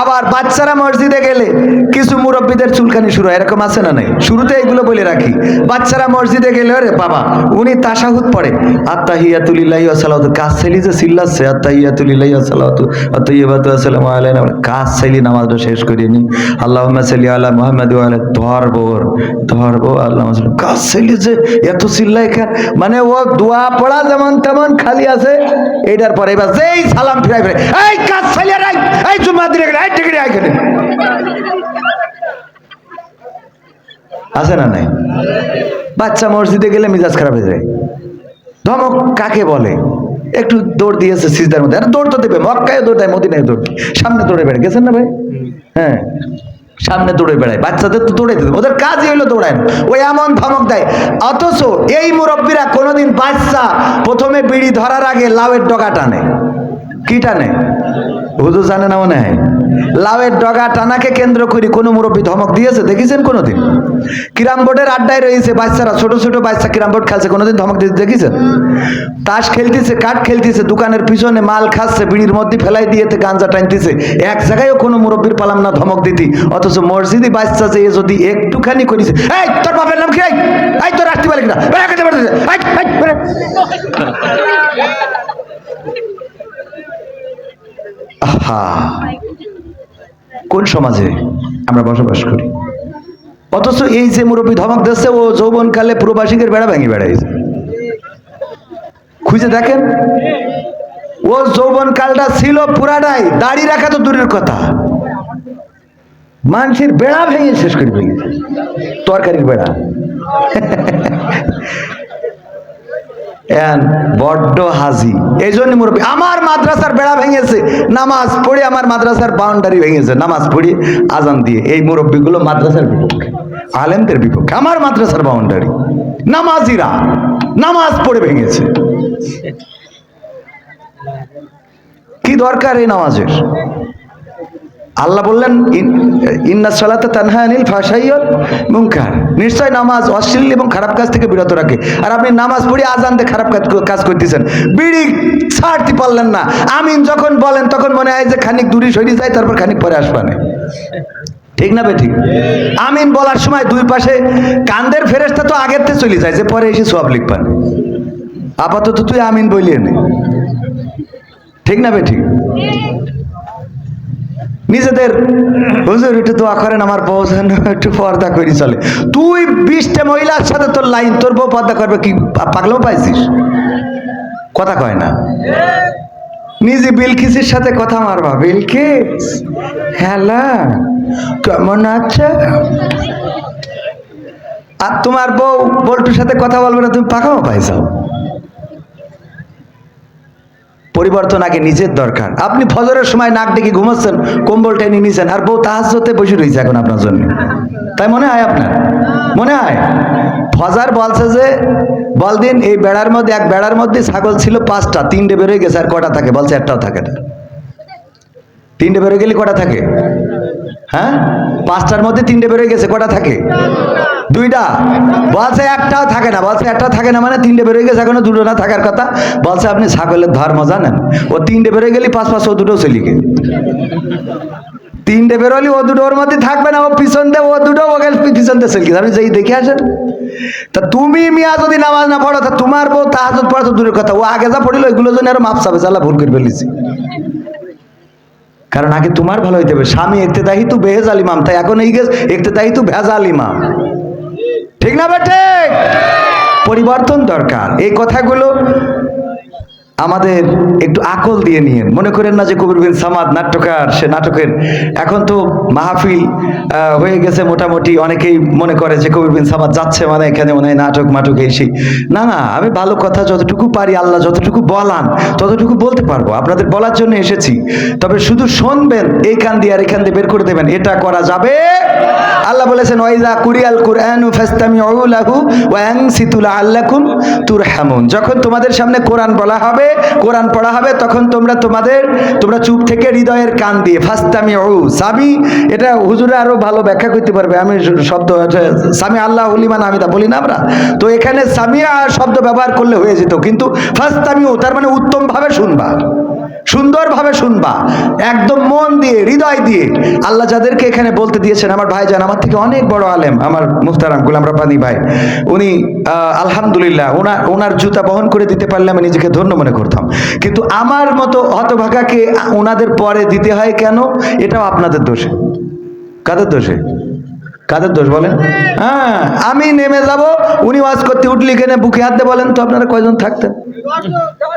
আবার বাচ্চারা মসজিদে গেলে কিছু মুরব্বীদের চুলকানি শুরু হয়। এরকম আছে না নাই? শুরুতে এইগুলো বলে রাখি। বাচ্চারা মসজিদে গেলে রে বাবা উনি তাসাহুদ পড়ে। আত্তাহিয়াতুলিল্লাহি ওয়া সালাতু কাজ ছেলি যে চিল্লাচ্ছে আত্তাহিয়াতুলিল্লাহি ওয়া সালাতু আত্তাইয়াবাতু আসসালামু আলাইনা। কাজ ছেলি নামাজটা শেষ করিনি আল্লাহুম্মা সাল্লি আলা মুহাম্মাদ ওয়া আলা ধরবো ওর, ধরবো আল্লাহ কাজ ছেলি যে এত চিল্লাই খা মানে ও দোয়া পড়া যেমন তেমন খালি আছে। এইটার পরে এবার যেই সালাম ফিরাই ফিরে এই কাজ ছেলি এই জুম্মা দিলে এই টিকিট আইখানে আছে না নাই? বাচ্চা মসজিদে গেলে মিজাজ খারাপ হয়ে যায়। ধমক কাকে বলে? একটু দৌড় দিয়েছে সিজদার মধ্যে। আরে দৌড় তো দেবে মক্কায় দৌড় দেয় মদিনায় দৌড় সামনে দৌড়ে বেড়ায়, গেছেন না ভাই? হ্যাঁ। সামনে দৌড়ে বেড়ায়। বাচ্চাদের তো দৌড়ে দেবে। ওদের কাজই হলো দৌড়ায়। ওই এমন ধমক দেয়। অথচ এই মুরব্বীরা কোনোদিন বাচ্চা প্রথমে বিড়ি ধরার আগে লাউয়ের ডগা টানে। কি টানে? হুজুর জানে না মনে হয়। লাউয়ের ডগা টানাকে কেন্দ্র করে কোনো মুরব্বী ধমক দিয়েছে? দেখেছেন কোনোদিন? কিরাম বোর্ডের আড্ডায় রয়েছে বাচ্চারা, ছোট ছোট বাচ্চা কিরাম বোর্ড খেলছে, কোনোদিন ধমক দিতে দেখেছেন? তাস খেলতেছে, কাঠ খেলতেছে, দোকানের পিছনে মাল খাচ্ছে, বিড়ির মধ্যে ফেলাই দিয়েতে গাঞ্জা টানতেছে। এক জায়গায়ও কোনো মুরব্বীর পালাম না ধমক দিতি। অথচ মসজিদে বাচ্চা যে যদি একটুখানি করিছে, এই, তোর বাপের নাম কি? এই? তোর আসতে পারে কিনা বেড়া খেতে পারতেছে এই, এই, বেড়া। আহা। কোন সমাজে আমরা বসবাস করি? অথচ এই যে মুরব্বী ধমক দিচ্ছে ও যৌবনকালে প্রবাসীদের বেড়া ভেঙে বেড়াইছে। খুঁজে দেখেন? ও যৌবনকালটা ছিল পুরাটাই, দাড়ি রাখা তো দূরের কথা। মানুষের বেড়া ভেঙে শেষ করে ভেঙেছে তরকারির বেড়া। বড্ড হাজি। এই জন্য মুরব্বী, আমার মাদ্রাসার বেড়া ভেঙেছে, নামাজ পড়ে আমার মাদ্রাসার বাউন্ডারি ভেঙেছে, নামাজ পড়ি আজান দিয়ে। এই মুরব্বীগুলো মাদ্রাসার বিপক্ষে, আলেমদের বিপক্ষে, আমার মাদ্রাসার বাউন্ডারি নামাজিরা নামাজ পড়ে ভেঙেছে। কি দরকার এই নামাজের? আল্লাহ বললেন, ইন- ইন্না সালাতে তানহা আনিল ফাশাইয়ল মুনকার। নিশ্চয় নামাজ অশ্লীল এবং খারাপ কাজ থেকে বিরত রাখে। আর আপনি নামাজ পড়ে আজান দিয়ে খারাপ কাজ কাজ করতেছেন। বিড়ি ছাড়তে পারলেন না। আমিন যখন বলেন, তখন মনে হয় যে খানিক দূরে সরে যায়, তারপর খানিক পরে আসবানে ঠিক না বে ঠিক আমিন বলার সময় দুই পাশে কান্দের ফেরেস্তা তো আগের থেকে চলে যায়, যে পরে এসে সব লিখবান। আপাতত তুই আমিন বলিয়ে নে। ঠিক না বে ঠিক নিজেদের, হুজুর, একটু দোয়া করেন, আমার বউ যেন একটু পর্দা করি চলে। তুই বিশটা মহিলার সাথে তোর লাইন, তোর বউ পর্দা করবে কি পাগলাও পাইছিস? কথা কয় না। নিজে বিলকিসের সাথে কথা মারবা। বিলকিস? হ্যালো? কেমন আছে? আর তোমার বউ বল্টুর সাথে কথা বলবে না, তুমি পাকাও পাইছাও পরিবর্তন আগে নিজের দরকার। আপনি ফজরের সময় নাক ডেকে ঘুমাচ্ছেন, কম্বল টেনে নিয়েছেন আর বউ তাহাজতে বসে রয়েছে এখন আপনার জন্য। তাই মনে হয় আপনার? মনে হয়? ফজার বলছে যে, বল দিন, এই বেড়ার মধ্যে, এক বেড়ার মধ্যে ছাগল ছিল পাঁচটা, তিনটে বেরোয় গেছে আর কটা থাকে? বলছে একটাও থাকে না। তিনটে বেরোয় গেলে কটা থাকে? হ্যাঁ? পাঁচটার মধ্যে তিনটে বেরোয় গেছে, কটা থাকে? দুইটা। বলছে একটাও থাকে না, বলছে একটা থাকে না মানে তিনটে বেরোয় গেছে, এখনও দুটো না থাকার কথা। বলছে আপনি ছাগলের ধর্ম জানেন। ও তিনটে বেরোয় গেলি, পাঁচ পাঁচ ও দুটো গে তিনটে বেরোলি, ও দুটো ওর মধ্যে থাকবে না, ও পিছন দিয়ে, ও দুটো ওকে পিছন দিয়ে চলকে আপনি যেই দেখে আসেন। তা তুমি মিয়া যদি নামাজ না পড়ো, তা তোমার বউ তাহাজত পড়া তো দূরের কথা। ও আগে যা পড়িল, ওইগুলো জন্য আরও মাপ চাবে চালা ভুল করে ফেলেছি। কারণ আগে তোমার ভালো হইতে হবে। স্বামী একতে তাই তু বেহেজাল ইমাম তাই এখন এই গেছ একতে তাই তু ভেজাল ইমাম। ঠিক না বেটে পরিবর্তন দরকার। এই কথাগুলো আমাদের একটু আকল দিয়ে নিয়ে মনে করেন না যে কবির বিন সামাদ নাট্যকার, সে নাটকের। এখন তো মাহফিল হয়ে গেছে মোটামুটি। অনেকেই মনে করে যে কবির বিন সামাদ যাচ্ছে মানে এখানে মনে হয় নাটক মাটক এই না না, আমি ভালো কথা যতটুকু পারি আল্লাহ যতটুকু বলান, ততটুকু বলতে পারব। আপনাদের বলার জন্য এসেছি। তবে শুধু শুনবেন, এই কান দিয়ে আর এখান দিয়ে বের করে দেবেন। এটা করা যাবে? আল্লাহ বলেছেন, ওয়াইজা কুরিয়াল কুরআনু ফাস্তামিউ লাহু ওয়া আনসিতু লাআল্লাকুম তুরহামুন। যখন তোমাদের সামনে কোরআন বলা হবে কোরআন পড়া হবে, তখন তোমরা তোমাদের, তোমরা চুপ থেকে হৃদয়ের কান দিয়ে, ফাস্তামিউ, সামি, এটা হুজুরে আরও ভালো ব্যাখ্যা করতে পারবে, আমি শব্দ স্বামী আল্লাহ হুলিমান আমি তা বলি না আমরা। তো এখানে সামিয়া শব্দ ব্যবহার করলে হয়ে যেত, কিন্তু ফাস্তামিউ, তার মানে উত্তম ভাবে শুনবা। সুন্দরভাবে শুনবা, একদম মন দিয়ে, হৃদয় দিয়ে। আল্লাহ যাদেরকে এখানে বলতে দিয়েছেন, আমার ভাই যান আমার থেকে অনেক বড় আলেম, আমার মুখতারাম গুলাম রব্বানি ভাই। উনি আলহামদুলিল্লাহ ওনার ওনার জুতা বহন করে দিতে পারলে আমি নিজেকে ধন্য মনে করতাম। কিন্তু আমার মতো হতভাগাকে ওনাদের পরে দিতে হয় কেন? এটাও আপনাদের দোষে। কাদের দোষে? কাদের দোষ বলেন? হ্যাঁ। আমি নেমে যাব উনি ওয়াজ করতে উঠলি কেনে বুকে হাতে বলেন তো আপনারা কয়জন থাকতেন?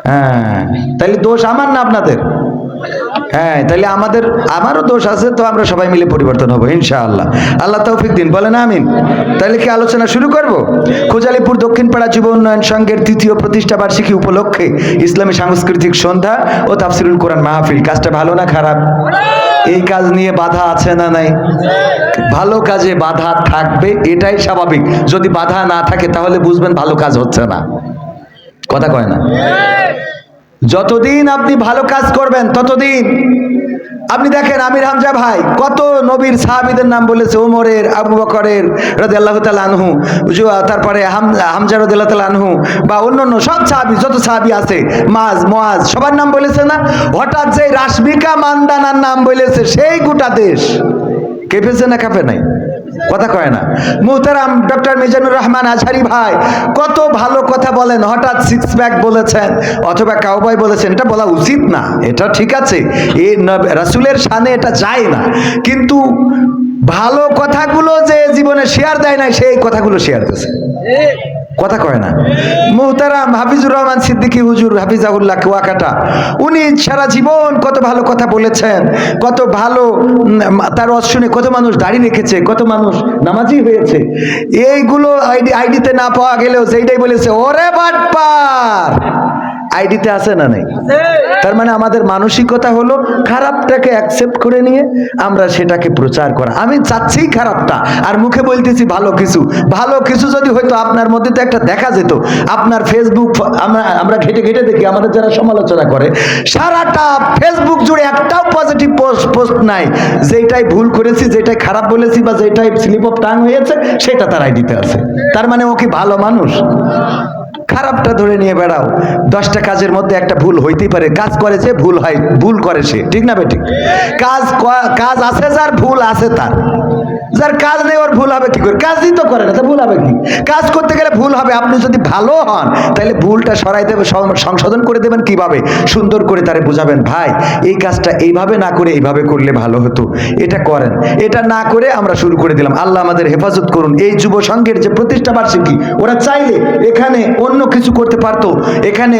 হ্যাঁ। তাহলে দোষ আমার না আপনাদের? হ্যাঁ তাহলে আমাদের, আমারও দোষ আছে, তো আমরা সবাই মিলে পরিবর্তন হব, ইনশাআল্লাহ। আল্লাহ তৌফিক দিন, বলেন আমিন। তাহলে কি আলোচনা শুরু করব? খোজালিপুর দক্ষিণপাড়া যুব উন্নয়ন সংঘের তৃতীয় প্রতিষ্ঠা বার্ষিকী উপলক্ষে ইসলামী সাংস্কৃতিক সন্ধ্যা ও তাফসিরুল কোরআন মাহফিল। কাজটা ভালো না খারাপ? এই কাজ নিয়ে বাধা আছে না নাই? ভালো কাজে বাধা থাকবে, এটাই স্বাভাবিক। যদি বাধা না থাকে, তাহলে বুঝবেন ভালো কাজ হচ্ছে না। কথা কয় না? যতদিন আপনি ভালো কাজ করবেন ততদিন। আপনি দেখেন আমির হামজা ভাই কত নবীর সাহাবিদের নাম বলেছে ওমরের আবু বকরের রাজি আল্লাহ আনহু জুয়া, তারপরে হাম- হামজা রদি আল্লাহ আনহু বা অন্য অন্য সব সাহাবি যত সাহাবি আছে মাজ মোয়াজ সবার নাম বলেছে না? হঠাৎ যে রাশমিকা মান্দানার নাম বলেছে সেই গোটা দেশ। কেঁপেছে না কাঁপে নাই? কথা কয় না। মুহতারাম ডক্টর মিজানুর রহমান আজহারি ভাই কত ভালো কথা বলেন হঠাৎ সিক্স প্যাক বলেছেন অথবা কাউবয় বলেছেন এটা বলা উচিত না এটা ঠিক আছে। এ রাসুলের রাসূলের সানে এটা যায় না। কিন্তু ভালো কথাগুলো যে জীবনে শেয়ার দেয় না সেই কথাগুলো শেয়ার দিয়েছে। কথা কয় না। মুহতারাম হাফিজুর রহমান সিদ্দিকী হুজুর হাফিজাউল্লাহ কুয়াকাটা। উনি সারা জীবন কত ভালো কথা বলেছেন, কত ভালো তার অশ্বনে কত মানুষ দাড়ি রেখেছে, কত মানুষ নামাজি হয়েছে। এইগুলো আইডি, আইডিতে না পাওয়া গেলেও সেইটাই বলেছে, ওরে বাটপার! আইডিতে আছে না নেই? তার মানে আমাদের মানসিকতা হলো খারাপটাকে অ্যাকসেপ্ট করে নিয়ে আমরা সেটাকে প্রচার করা। আমি চাচ্ছি খারাপটা, আর মুখে বলতেছি ভালো কিছু। ভালো কিছু যদি হয়তো আপনার মধ্যে তো একটা দেখা যেত। আপনার ফেসবুক আমরা আমরা ঘেটে ঘেটে দেখি, আমাদের যারা সমালোচনা করে, সারাটা ফেসবুক জুড়ে একটাও পজিটিভ পোস্ট পোস্ট নাই। যেটাই ভুল করেছি যেটাই খারাপ বলেছি বা যেটাই স্লিপ অফ টাং হয়েছে, সেটা তার আইডিতে আছে। তার মানে ও কি ভালো মানুষ? খারাপটা ধরে নিয়ে বেড়াও। দশটা কাজের মধ্যে একটা ভুল হইতেই পারে। কাজ করে যে ভুল হয়, ভুল করে সে। ঠিক না বেঠিক কাজ কাজ আছে যার, ভুল আছে তার। যার কাজ নেই, ওর ভুল হবে কি করে? কাজই তো করে না, তা ভুল হবে কি? কাজ করতে গেলে ভুল হবে, আপনি যদি ভালো হন, তাহলে ভুলটা সরাই দেবে সংশোধন করে দেবেন কীভাবে? সুন্দর করে তারে বুঝাবেন, ভাই, এই কাজটা এইভাবে না করে এইভাবে করলে ভালো হতো, এটা করেন। এটা না করে আমরা শুরু করে দিলাম। আল্লাহ আমাদের হেফাজত করুন। এই যুব সংঘের যে প্রতিষ্ঠা বার্ষিকী, ওরা চাইলে এখানে অন্য কিছু করতে পারতো। এখানে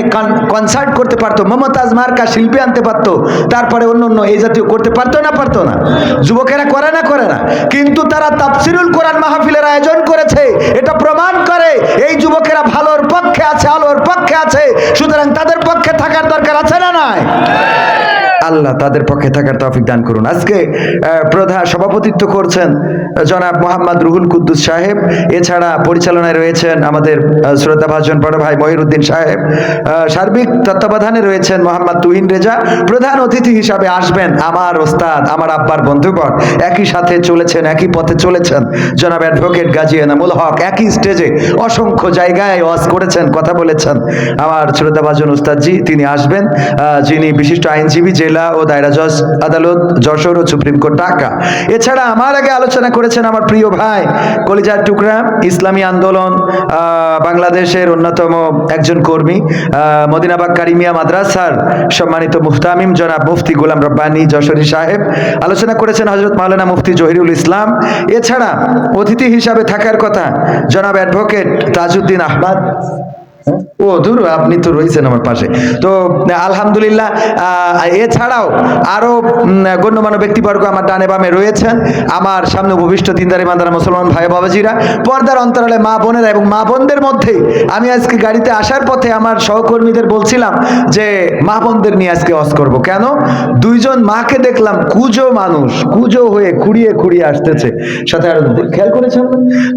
কনসার্ট করতে পারতো, মমতাজ মার্কা শিল্পী আনতে পারতো। তারপরে অন্য অন্য এই জাতীয় করতে পারতো না পারতো না। যুবকেরা করে না করে না। কিন্তু তারা তাফসিরুল কোরআন মাহফিলের আয়োজন করেছে, এটা প্রমাণ করে এই যুবকেরা ভালোর পক্ষে আছে, আলোর পক্ষে আছে, সুতরাং তাদের পক্ষে থাকার দরকার আছে না নাই? আল্লাহ তাদের পক্ষে থাকার তৌফিক দান করুন। আজকে প্রধান সভাপতিত্ব করছেন জনাব মোহাম্মদ রুহুল কুদ্দুস সাহেব। এছাড়া পরিচালনায় রয়েছেন আমাদের আহ, শ্রদ্ধাভাজন বড় ভাই মহিরুদ্দিন সাহেব। সার্বিক তত্ত্বাবধানে রয়েছেন মোহাম্মদ তুহিন রেজা। প্রধান অতিথি হিসাবে আসবেন আমার ওস্তাদ আমার আব্বার বন্ধুগণ। একই সাথে চলেছেন একই পথে চলেছেন জনাব অ্যাডভোকেট গাজী এনামুল হক। একই স্টেজে অসংখ্য জায়গায় ওয়াজ করেছেন কথা বলেছেন। আমার শ্রদ্ধাভাজন ওস্তাদজি তিনি আসবেন। যিনি বিশিষ্ট আইনজীবী জেলা ও দায়রা জজ আদালত, যশোর ও সুপ্রিম কোর্ট, ঢাকা। এছাড়া আমার আগে আলোচনা করেছেন আমার প্রিয় ভাই, কলিজার টুকরা ইসলামী আন্দোলন বাংলাদেশের অন্যতম একজন কর্মী মদিনাবাগ কারিমিয়া মাদ্রাসার সম্মানিত মুহতামিম জনাব মুফতি গোলাম রব্বানি যশোরী সাহেব। আলোচনা করেছেন হজরত মাওলানা মুফতি জহিরুল ইসলাম। এছাড়া অতিথি হিসাবে থাকার কথা জনাব অ্যাডভোকেট তাজউদ্দিন আহমদ। ও আপনি তো রয়েছেন আমার পাশে। তো, আলহামদুলিল্লাহ এছাড়াও গণ্যমান্য ব্যক্তিবর্গ আমার ডানে বামে রয়েছেন। আমার সামনে দিনদারি মান্দারা মুসলমান ভাই বাবাজিরা। পর্দার অন্তরালে মা বোনেরা এবং মা বোনদের মধ্যে আমি আজকে গাড়িতে আসার পথে আমার সহকর্মীদের বলছিলাম যে, মা বোনদের নিয়ে আজকে অস করব। কেন? দুইজন মাকে দেখলাম কুজো মানুষ, কুজো হয়ে কুড়িয়ে কুড়িয়ে আসতেছে। সাথে আরও খেয়াল করেছেন?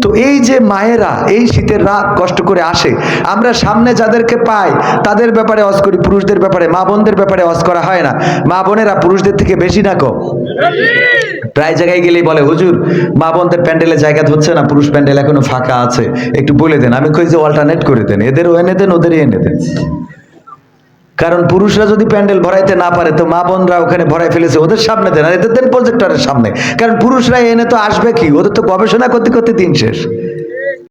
তো এই যে মায়েরা, এই শীতের রাত কষ্ট করে আসে, আমরা সামনে যাদেরকে পায়, তাদের ব্যাপারে অস করি, পুরুষদের ব্যাপারে, মা বোনদের ব্যাপারে অস করা হয় না। মা বোনেরা পুরুষদের থেকে বেশি না কম প্রায় জায়গায় গেলেই বলে, হুজুর, মা বোনদের প্যান্ডেলে জায়গা ধরছে না, পুরুষ প্যান্ডেল এখনও ফাঁকা আছে। একটু বলে দেন, আমি কই যে অল্টারনেট করে দেন, এদেরও এনে দেন, ওদেরই এনে দেন। কারণ পুরুষরা যদি প্যান্ডেল ভরাইতে না পারে, তো মা বোনরা ওখানে ভরাই ফেলেছে, ওদের সামনে দেন, আর এদের দেন প্রজেক্টরের সামনে। কারণ পুরুষরা এনে তো আসবে কি? ওদের তো গবেষণা করতে করতে দিন শেষ।